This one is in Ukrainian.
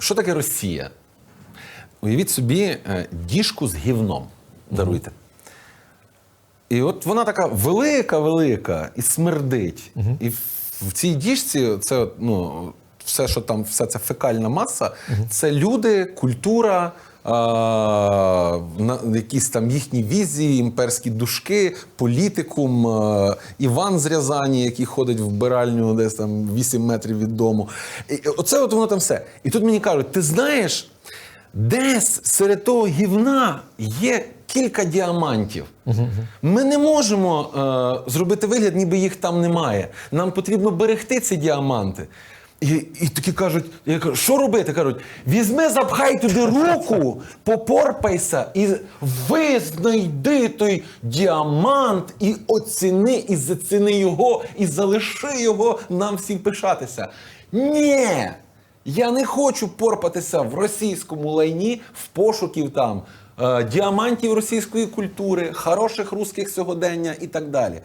що таке Росія? Уявіть собі е, діжку з гівном. Даруйте. І от вона така велика, велика і смердить. І в, цій діжці це ну, все, що там, вся ця фекальна маса, це люди, культура. Якісь там їхні візії, імперські душки, політикум, Іван з Рязані, який ходить в вбиральню десь там 8 метрів від дому. І, оце от воно там все. І тут мені кажуть: ти знаєш, десь серед того гівна є кілька діамантів. Ми не можемо е, зробити вигляд, ніби їх там немає. Нам потрібно берегти ці діаманти. І, і такі кажуть, я кажу, що робити? Кажуть, візьми, запхай туди руку, попорпайся і визнайди той діамант і оціни, і заціни його, і залиши його нам всім пишатися. Ні! Я не хочу порпатися в російському лайні в пошуків там е, діамантів російської культури, хороших русських сьогодення і так далі.